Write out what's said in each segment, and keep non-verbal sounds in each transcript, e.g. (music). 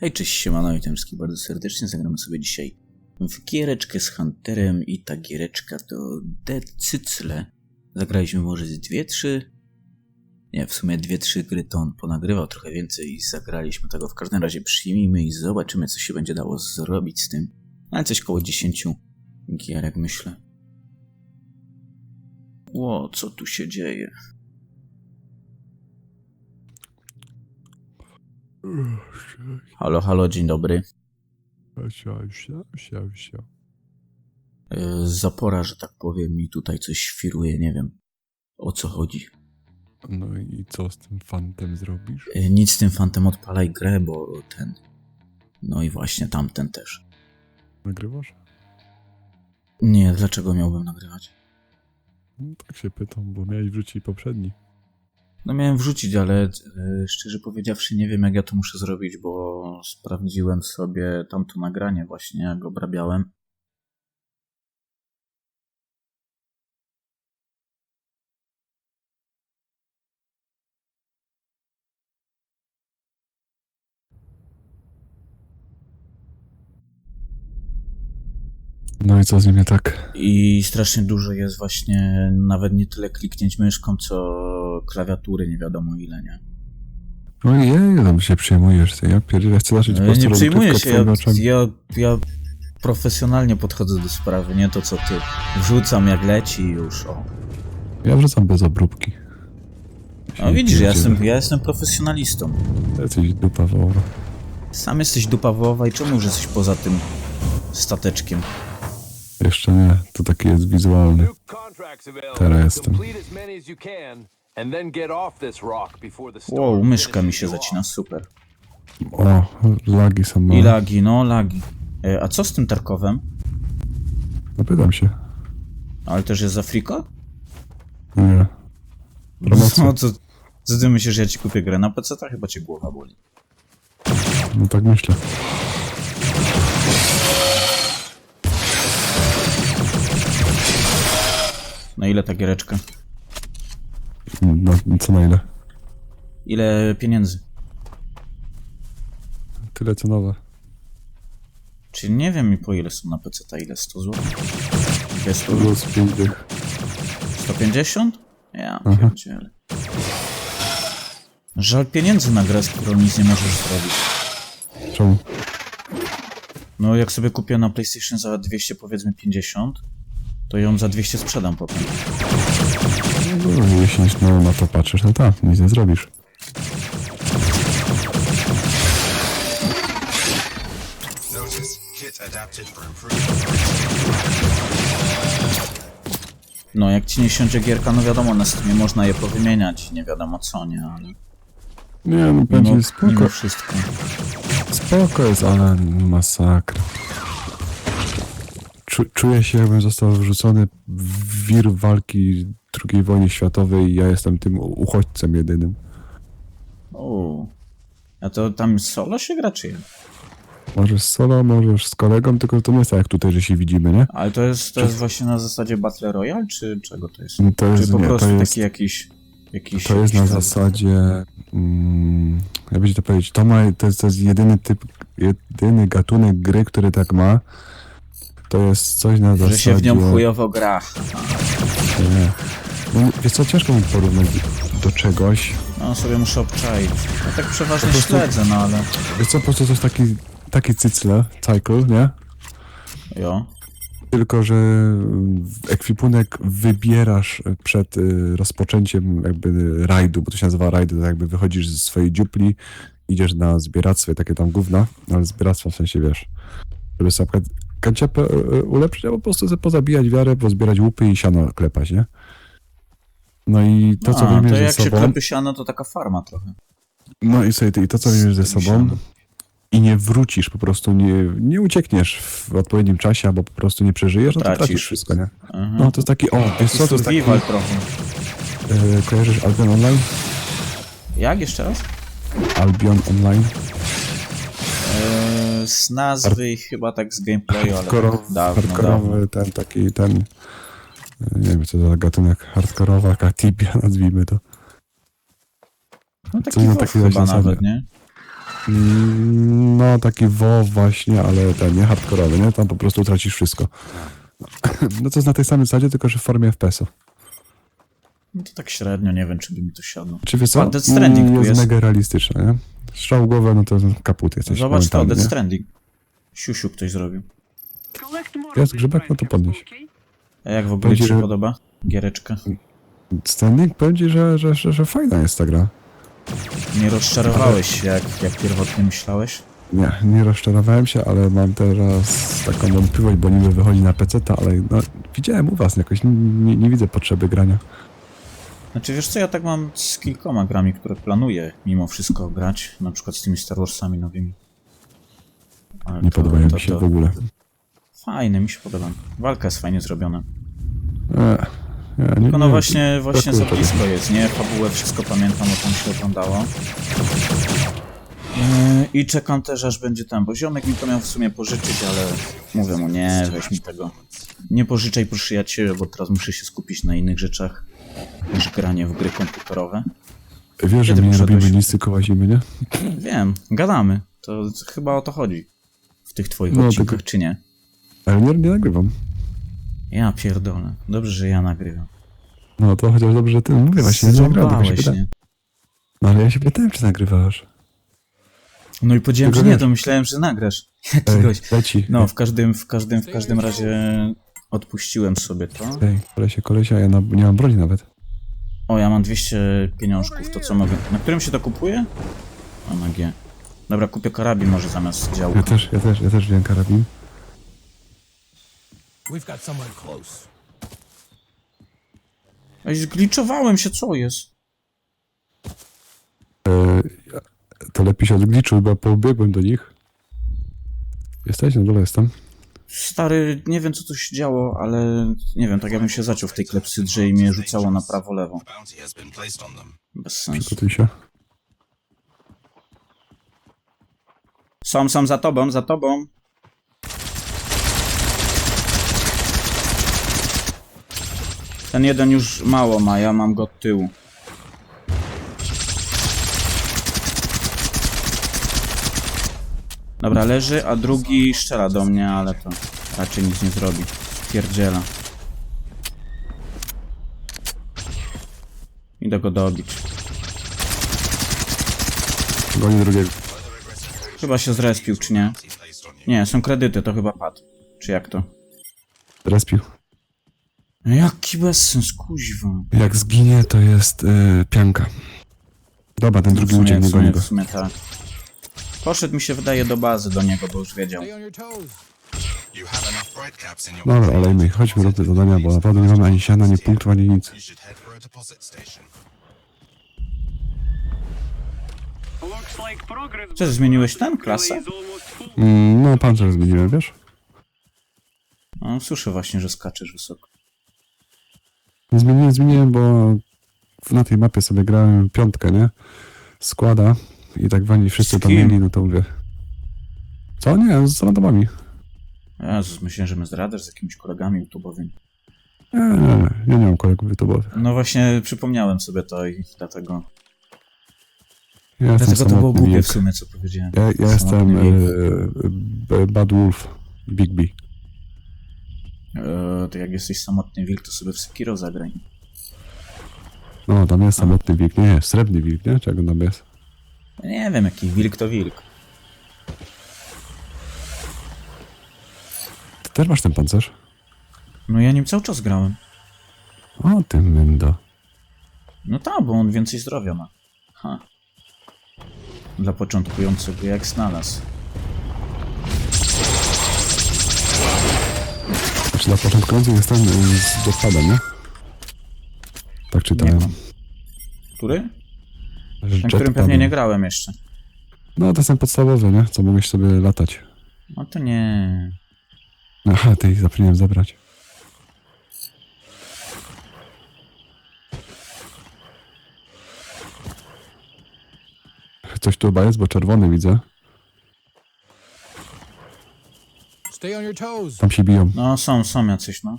Hej, cześć, siemano, witam wszystkich bardzo serdecznie. Zagramy sobie dzisiaj w giereczkę z Hunterem i ta giereczka to Decycle. Zagraliśmy może z dwie, trzy... Nie, w sumie dwie, trzy gry to on ponagrywał trochę więcej i zagraliśmy tego. W każdym razie przyjmijmy i zobaczymy, co się będzie dało zrobić z tym. Ale coś koło 10 gierek, myślę. Ło, co tu się dzieje? Halo, halo, dzień dobry. E, Zapora, że tak powiem, mi tutaj coś świruje, nie wiem o co chodzi. No i co z tym fantem zrobisz? E, Nic z tym fantem odpalaj grę, bo ten. No i właśnie tamten też. Nagrywasz? Nie, dlaczego miałbym nagrywać? No, tak się pytam, bo miałeś wrzucić poprzedni. No miałem wrzucić, ale e, szczerze powiedziawszy nie wiem jak ja to muszę zrobić, bo sprawdziłem sobie tamto nagranie właśnie, jak obrabiałem. No i co z nim nie tak? I strasznie dużo jest właśnie nawet nie tyle kliknięć myszką, co klawiatury, nie wiadomo ile, nie? Ojej, tam się przejmujesz. Ty. Ja chcę zacząć po E, prostu Nie przejmuję się, ja, ja, ja profesjonalnie podchodzę do sprawy, nie to co ty. Wrzucam jak leci i już, o. Ja wrzucam bez obróbki. No widzisz, ja jestem, ja jestem profesjonalistą. Jesteś dupa wołowa. Sam jesteś dupa wołowa i czemu już jesteś poza tym stateczkiem? Jeszcze nie, to taki jest wizualny. Teraz jestem. And then get off this rock before the storm Wow, myszka mi finishes się you off. zacina, super. O, lagi są I małe. lagi, no lagi. E, A co z tym Tarkowem? No pytam się. Ale też jest za friko? Nie. Promocja. No co, co ty myślisz, że ja ci kupię grę na PC? To chyba cię głowa boli. No tak myślę. No ile ta giereczka? No, co na ile? Ile pieniędzy? Tyle co nowe. Czy nie wiem po ile są na PC, ta ile? 100 zł? 200? Plus 5 dych. 150? Ja pierdzielę. Żal pieniędzy na grę, z którą nic nie możesz zrobić. Czemu? No jak sobie kupię na PlayStation za 200 powiedzmy 50, to ją za 200 sprzedam potem. No, jeśli no, na to patrzysz, no tak, nic nie zrobisz. No jak ci nie siądzie gierka, no wiadomo, na Steamie można je powymieniać, nie wiadomo co, nie, ale Nie, no będzie mimo, spoko, mimo wszystko. spoko jest, ale masakra. Czu, czuję się, jakbym został wrzucony w wir walki II wojny światowej i ja jestem tym uchodźcem jedynym. O, a to tam solo się gra czy jak? Możesz solo, możesz z kolegą, tylko to nie jest tak jak tutaj, że się widzimy, nie? Ale to jest, to jest właśnie na zasadzie Battle Royale, czy czego to jest? No To jest, czy po nie, prostu to jest, taki jakiś... jakiś to jest na zasadzie, mm, jakby to powiedzieć, to, ma, to, jest, to jest jedyny typ, jedyny gatunek gry, który tak ma. To jest coś na zasadzie... Że się w nią chujowo gra. Nie. No, wiesz co, ciężko mi porównać do czegoś. No sobie muszę obczaić. Ja tak przeważnie Po prostu- śledzę, no ale... Wiesz co, po prostu coś taki, taki cycle, cycle, nie? Jo. Tylko, że ekwipunek wybierasz przed y, rozpoczęciem jakby rajdu, bo to się nazywa rajd, to jakby wychodzisz ze swojej dziupli, idziesz na zbieractwo, takie tam gówna, no ale zbieractwo w sensie, wiesz, żeby sobie kanciapę y, ulepszyć, albo po prostu sobie pozabijać wiarę, pozbierać łupy i siano klepać, nie? No i to, co weźmiesz to ze jak się sobą... klepy siano, to taka farma trochę. No i sobie, i to co weźmiesz ze sobą Siano. i nie wrócisz, po prostu nie, nie uciekniesz w odpowiednim czasie, albo po prostu nie przeżyjesz, no to Tracisz. tracisz wszystko, nie? Mhm. No to jest taki, o, wiesz co, to jest taki, trochę. e, kojarzysz Albion Online? Jak jeszcze raz? Albion Online? Z nazwy i chyba tak z gameplayu, ale Hardkorowy, tak dawno, dawno. hardkorowy ten taki, ten, e, nie wiem co to za gatunek, hardkorowa, (laughs) jaka tibia, nazwijmy to. No taki WoW takiej chyba nawet, nie? Mm, no taki WoW właśnie, ale ten, nie hardkorowy, nie? Tam po prostu tracisz wszystko. (clears throat) No to jest na tej samej zasadzie, tylko że w formie FPS-u. No to tak średnio, nie wiem, czy by mi to siadło. Czy wiesz co? A, Death Stranding Mm, tu jest. mega realistyczne, nie? Strzał głowę, no to kaput jesteś. Zobacz to, nie? Stranding. Siusiu ktoś zrobił. Jest grzybek, no to podnieś. A jak w ogóle Będzie, ci się że- podoba? Giereczka. Standing powiem ci, że, że, że, że fajna jest ta gra. Nie rozczarowałeś się, jak, jak pierwotnie myślałeś? Nie, nie rozczarowałem się, ale mam teraz taką wątpliwość, bo niby wychodzi na PC, ale no, widziałem u was jakoś, nie, nie widzę potrzeby grania. Znaczy wiesz co, ja tak mam z kilkoma grami, które planuję mimo wszystko grać, na przykład z tymi Star Warsami nowymi. Ale Nie to- podobają to- mi się to- w ogóle. Fajne, mi się podoba. Walka jest fajnie zrobiona. E, ja nie, Tylko no nie, właśnie, właśnie za brakuje tego. blisko jest, nie? Fabułę wszystko pamiętam, o tam się oglądało. Yy, I czekam też, aż będzie tam, bo ziomek mi to miał w sumie pożyczyć, ale mówię mu, nie, weź mi tego. Nie pożyczaj, proszę ja cię, bo teraz muszę się skupić na innych rzeczach niż granie w gry komputerowe. Wiesz, że Kiedy my nie robimy listy kołazimy, nie? Wiem, gadamy. To chyba o to chodzi. W tych twoich No, odcinkach, tylko- czy nie? Ale nie, nie nagrywam. Ja pierdolę. Dobrze, że ja nagrywam. No to chociaż dobrze, że ty mówię właśnie, nie tylko się Zrąbałeś, pytałem. nie? No ale ja się pytałem, czy nagrywasz. No i powiedziałem, Tylko że nie, wiesz- to myślałem, że nagrasz. (laughs) Ej, Jakiegoś. leci. No, w każdym, w każdym, w każdym razie odpuściłem sobie to. Ej, kolesie, kolesia, ja na, nie mam broni nawet. O, ja mam 200 pieniążków, to co mogę? Na którym się to kupuje? A na G. Dobra, kupię karabin może zamiast Ja działka. też, ja też, ja też wziąłem karabin. We've got someone close. Ej, zgliczowałem się, co jest? E, ja- to lepiej się odgliczuj, bo ja pobiegłem do nich. Jesteś? Na dole jestem. Stary, nie wiem co tu się działo, ale nie wiem, tak jakbym się zaczął w tej klepsydrze i mnie rzucało na prawo, lewo. Bez sensu. Przygotuj się. Są, są za tobą, za tobą. Ten jeden już mało ma, ja mam go od tyłu. Dobra, leży, a drugi strzela do mnie, ale to raczej nic nie zrobi. Pierdziela. Idę go dobić. Goni drugiego. Chyba się zrespił, czy nie? Nie, są kredyty, to chyba padł. Czy jak to? Respił. Jaki bezsens, kuźwa. Jak zginie, to jest y, pianka. Dobra, ten W drugi uciekł, nie goni go. w sumie tak. Poszedł mi się wydaje do bazy do niego, bo już wiedział. Dobra, olejmy, chodźmy do tego zadania, bo naprawdę nie mamy ani siana, ani punktów, ani nic. Co, zmieniłeś ten, klasę? Mm, no, pancerz zmieniłem, wiesz? No, słyszę właśnie, że skaczesz wysoko. Zmieniłem, zmieniłem, bo na tej mapie sobie grałem piątkę, nie? Składa i tak wani wszyscy tam kim? mieli, no to mówię. Co? Nie, z randomami. Jezus, myślałem, że my zdradasz z jakimiś kolegami YouTube'owymi. Nie, nie, nie, ja nie mam kolegów YouTube'owych. No właśnie, przypomniałem sobie to i dlatego... Ja Dlatego to było głupie wilk. w sumie, co powiedziałem. Ja, ja jestem e, e, Bad Wolf, Big B. E, to jak jesteś samotny wilk, to sobie w Sekiro zagraj. No, tam jest samotny wilk, nie, srebrny wilk, nie? Czego tam jest? Ja Nie wiem, jaki wilk to wilk. Ty też masz ten pancerz? No ja nim cały czas grałem. O, ty myndo. No tak, bo on więcej zdrowia ma. Ha. Dla początkującego jak znalazł. Znaczy dla początkujących jest ten y, z dopadem, nie? Tak czytałem. mam. Który? Na którym pewnie nie grałem jeszcze. No, to są podstawowe, nie? Co mogłeś sobie latać. No to nie. Aha, ty ich zapomniałem zabrać. Coś tu chyba jest, bo czerwony widzę. Stay on your toes. Tam się biją. No są, są jacyś, no.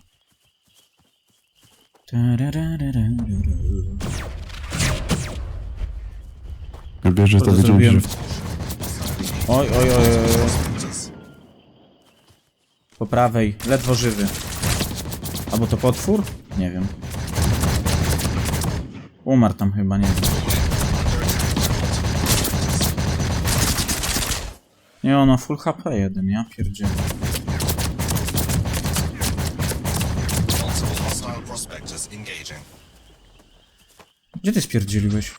Wiesz, że to Kurde, wiedziałem, że... zrobiłem- Oj, oj, oj, oj. Po prawej, ledwo żywy. Albo to potwór? Nie wiem. Umarł tam chyba, nie wiem. Nie, ono full HP jeden, ja pierdzielę. Multiple hostile prospectors engaging. Gdzie ty spierdzieliłeś?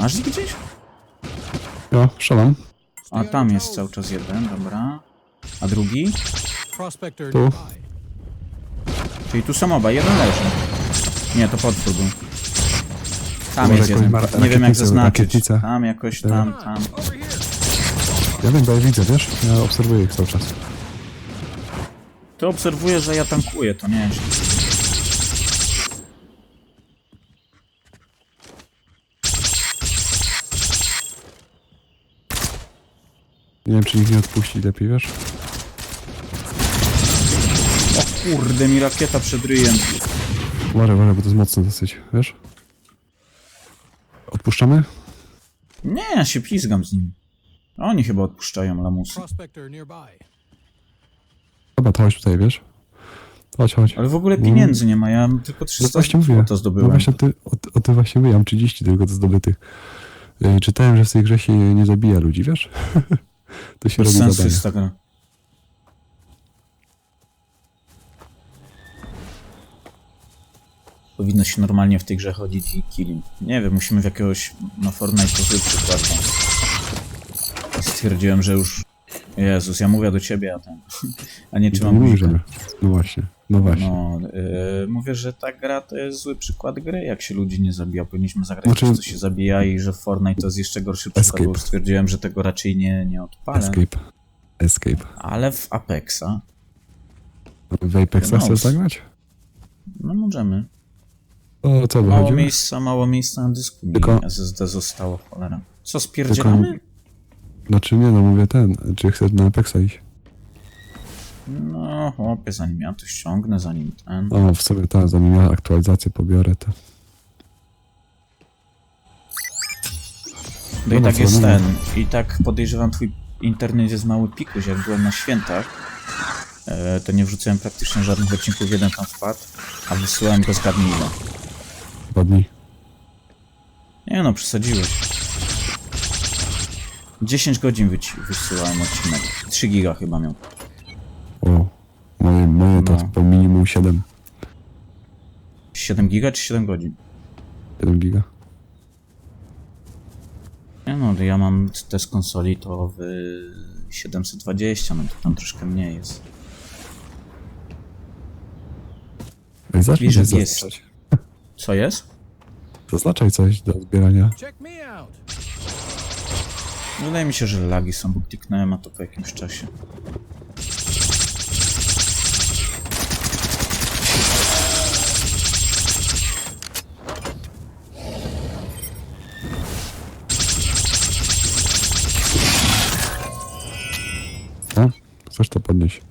Masz ich gdzieś? Ja, strzelam. A tam jest cały czas jeden, dobra. A drugi? Prospector Tu. nearby. Czyli tu są oba, jeden leży. Nie, to potwór był. Tam Może jest jeden. Nie wiem jak rakietnicę, zaznaczyć. Tam jakoś, tam, tam. Ja wiem, bo ja widzę, wiesz? Ja obserwuję ich cały czas. Ty obserwujesz, że ja tankuję, to nie jest. Nie wiem, czy ich nie odpuścić lepiej, wiesz? O kurde, mi rakieta przed ryjem. Uważaj, uważaj, bo to jest mocno dosyć, wiesz? Odpuszczamy? Nie, ja się pizgam z nimi. Oni chyba odpuszczają lamusy. Prospector nearby. Dobra, to chodź tutaj, wiesz? Chodź, chodź. Ale w ogóle pieniędzy nie ma, ja tylko No 300 właśnie mówię. to No zdobyłem. właśnie ty, o, o tym właśnie mówię, ja mam 30 tylko do zdobytych. Yy, czytałem, że w tej grze się nie zabija ludzi, wiesz? (laughs) to się Bez robi sensu zadanie. jest ta gra. Powinno się normalnie w tej grze chodzić i killing. Nie wiem, musimy w jakiegoś na Fortnite przykład. no. Stwierdziłem, że już... Jezus, ja mówię do ciebie, a ten... (laughs) A nie trzymam nie guzika. możemy. No właśnie, no właśnie. No, yy, mówię, że ta gra to jest zły przykład gry, jak się ludzi nie zabija. Powinniśmy zagrać Znaczy- coś, co się zabija i że Fortnite to jest jeszcze gorszy przykład, Escape. bo już stwierdziłem, że tego raczej nie, nie odpalę. Escape. Escape. Ale w Apexa, W Apexa No, chcesz zagrać? no możemy. O co Mało miejsca, mało miejsca na dysku Tylko- SSD zostało, cholera. Co, spierdzielamy? Znaczy nie, no mówię ten, czy chcesz na Apexa iść? No, chłopie, zanim ja to ściągnę, zanim ten... O, w sobie tak, zanim ja aktualizację pobiorę, to... No i Dobra, tak co, jest no ten. I tak podejrzewam, twój internet jest mały pikuś. Jak byłem na świętach, e, to nie wrzucałem praktycznie żadnych odcinków, jeden tam wpadł, a wysyłałem go zgadnij ile. Dwa dni. Nie no, przesadziłeś. 10 godzin wyci- wysyłałem odcinek. 3 giga chyba miał. O, moje, moje to No. po minimum 7, 7 giga czy 7 godzin? 7 giga. Nie no, ja mam te z konsoli to w 720, no to tam troszkę mniej jest. Ej, zacznij Bliżej coś jest. zaznaczać. (laughs) Co jest? Zaznaczaj coś do zbierania. Check me out. Wydaje mi się, że lagi są, bo kliknąłem, a to po jakimś czasie. Podnieść?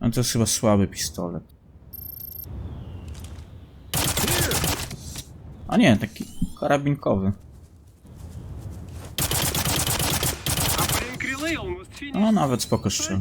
No to jest chyba słaby pistolet. A nie, taki karabinkowy. No nawet spoko strzel.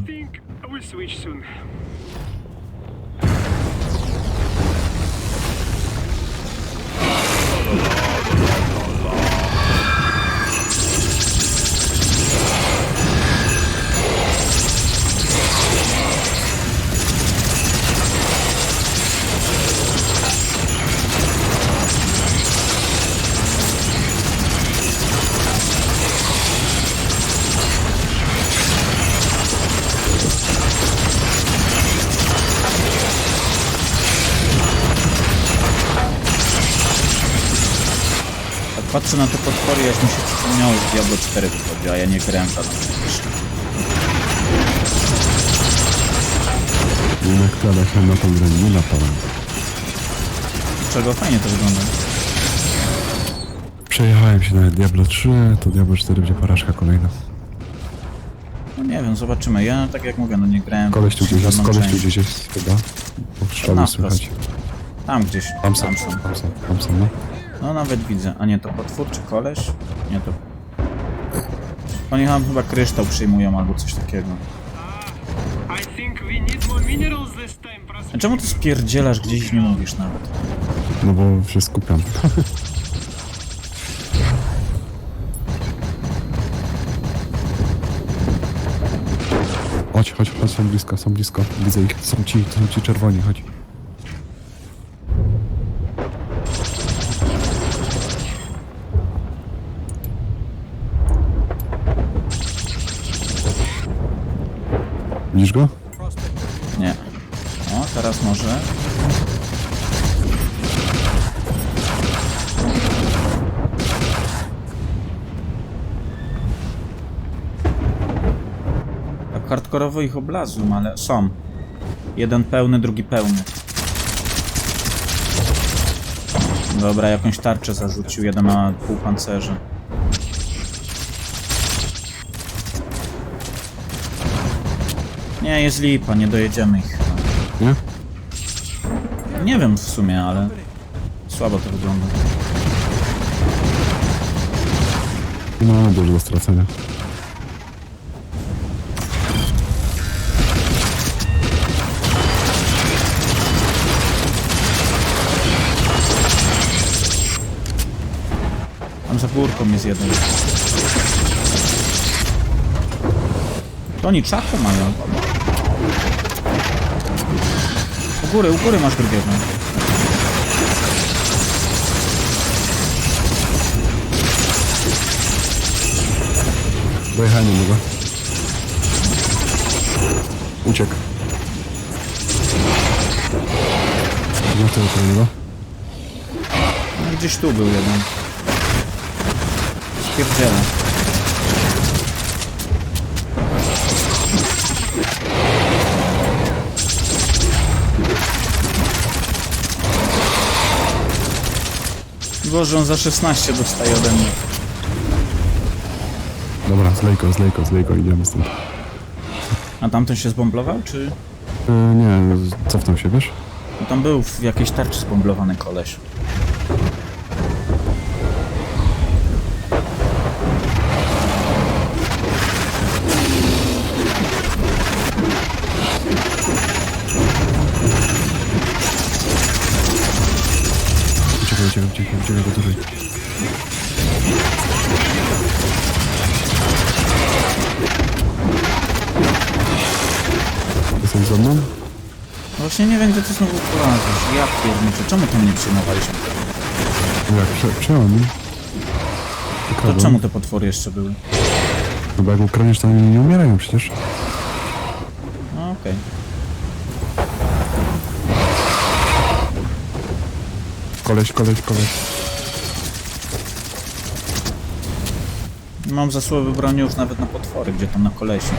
Patrzę na te potwory, aż mi się przypomniało, że Diablo 4 wychodzi, a ja nie grałem żadną przecież. Nie nakłada się na tą grę, nie napalam. Czego fajnie to wygląda. Przejechałem się na Diablo 3, to Diablo 4 będzie porażka kolejna. No nie wiem, zobaczymy. Ja tak jak mówię, no nie grałem Koleś tu gdzieś jest, koleś tu gdzieś jest chyba. Bo strzały słychać. Tam gdzieś. Tam są, Tam są. tam są, tam są, no. No nawet widzę. A nie, to potwór czy koleś? Nie, to... Oni tam chyba kryształ przyjmują albo coś takiego. A czemu ty spierdzielasz gdzieś nie mówisz nawet? No bo się skupiam. Chodź, chodź, chodź, są blisko, są blisko. Widzę ich, są ci, są ci czerwoni, chodź. Widzisz go? Nie. O, teraz może. Tak hardkorowo ich oblazłem, ale są. Jeden pełny, drugi pełny. Dobra, jakąś tarczę zarzucił, jeden ma pół pancerza. Nie, jest lipa, nie dojedziemy ich. Nie? Nie wiem w sumie, ale słabo to wygląda. No, dużo do stracenia. Tam za górką jest jeden. To oni czachu mają. U góry, u góry masz drugiego. Dojechałem do niego. Uciekł. Nie tego do niego. No, gdzieś tu był jeden. Spierdziela. Boże, on za 16 dostaje ode mnie. Dobra, zlejko, zlejko, zlejko, idziemy stąd. A tamten się zbomblował, czy... E, nie, cofnął się, wiesz? No tam był w jakiejś tarczy zbomblowany koleś. Uciekaj, uciekaj, uciekaj do dużej. Jesteś ze mną? Właśnie nie wiem, gdzie ty znowu poradzisz. Ja pierniczę. Czemu tam nie przyjmowaliśmy? No jak, prze, przejąłem. To czemu te potwory jeszcze były? No bo jak ukradniesz, to oni nie umierają przecież. No okej. Koleś, koleś, koleś. Mam zasłowy broni już nawet na potwory, gdzie tam na kolesi.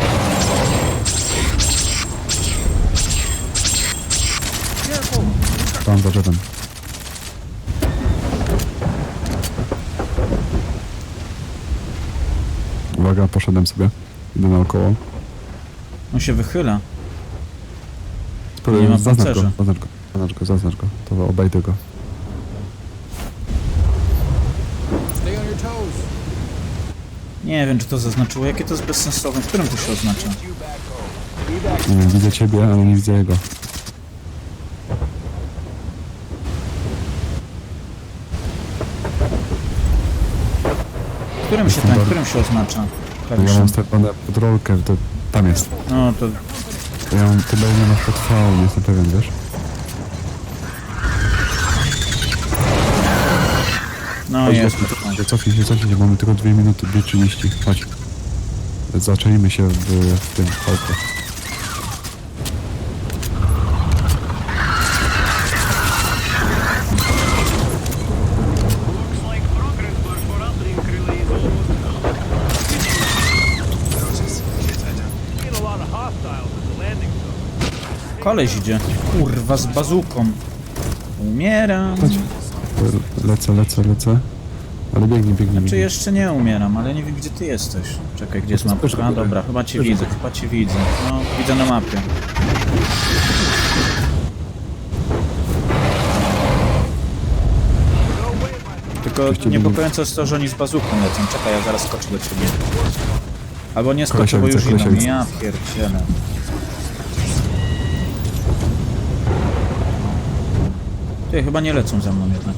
Tam za drzewem. Uwaga, poszedłem sobie. Idę naokoło. On się wychyla. Nie ma zaznacz go, pancerza. zaznacz go, zaznacz go, zaznacz go. To obejdę go. Nie wiem, czy to zaznaczyło. Jakie to jest bezsensowne. W którym to się oznacza? Nie wiem, widzę ciebie, ale nie widzę jego. W którym się ten, w którym się oznacza? Ja Klawiszem. mam sterowane pod rolkę, to tam jest. No to Ja mam, ty nie pod V, nie jestem pewien, wiesz? No jest. Się, cofnij się, cofnij się, mamy tylko 2 minuty, 2.30, chodź. Zaczęliśmy się w, w tym chałupie. Koleś idzie. Kurwa, z bazuką. Umieram. Chodź. Lecę, lecę, lecę. Ale biegnij, biegnij, Czy biegnij. jeszcze nie umieram, ale nie wiem gdzie ty jesteś. Czekaj, gdzie jest mapka? A dobra, chyba cię widzę, chyba cię widzę. No, widzę na mapie. Tylko niepokojące jest to, że oni z bazuką lecą. Czekaj, ja zaraz skoczę do ciebie. Albo nie skoczę, bo już idą. Ja pierdzielę. Ty, chyba nie lecą za mną jednak.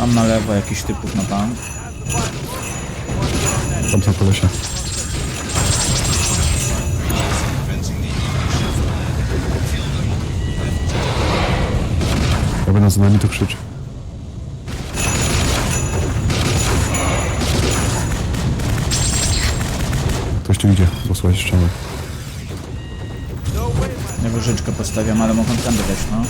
Mam na lewo jakiś typów na bank. Tam są kolesia. Jak będą za nami, to krzycz. Ktoś tu idzie, bo słychać strzały. Ja wyżyczkę postawiam, ale mogą tędy wejść, no.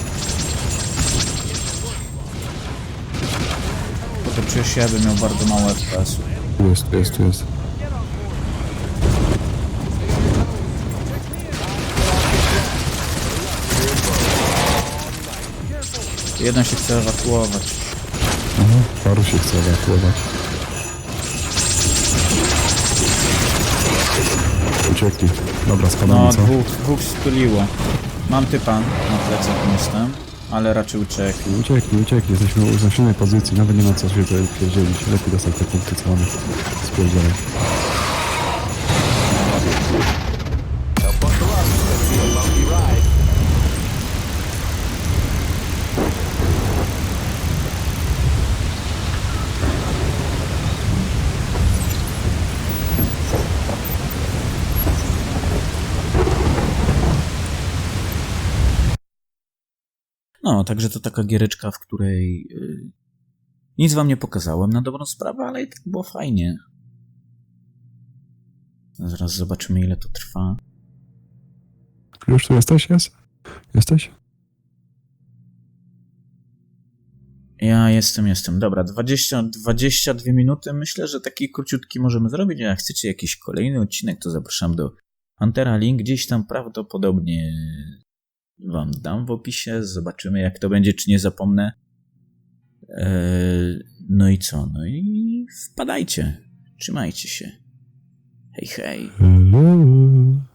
To ja bym miał bardzo mało FPS-u. Tu jest, tu jest, tu jest. Jeden się chce ewakuować. Mhm, paru się chce ewakuować. Uciekli. Dobra, spadamy, No, co? dwóch, dwóch spyliło. Mam typa na plecach, jestem, ale raczej uciekli. Uciekli, uciekli. Jesteśmy w silnej pozycji. Nawet nie ma co się tutaj pierdzielić. Lepiej dostać te punkty, co mamy. Spierdzielać. No, także to taka giereczka, w której y, nic wam nie pokazałem na dobrą sprawę, ale i tak było fajnie. Zaraz zobaczymy, ile to trwa. Już tu jesteś? Jest? Jesteś? Ja jestem, jestem. Dobra, 20, 22 minuty. Myślę, że taki króciutki możemy zrobić. Jak chcecie jakiś kolejny odcinek, to zapraszam do Huntera. Link gdzieś tam prawdopodobnie wam dam w opisie. Zobaczymy, jak to będzie, czy nie zapomnę. Eee, no i co? No i wpadajcie. Trzymajcie się. Hej, hej. Hello.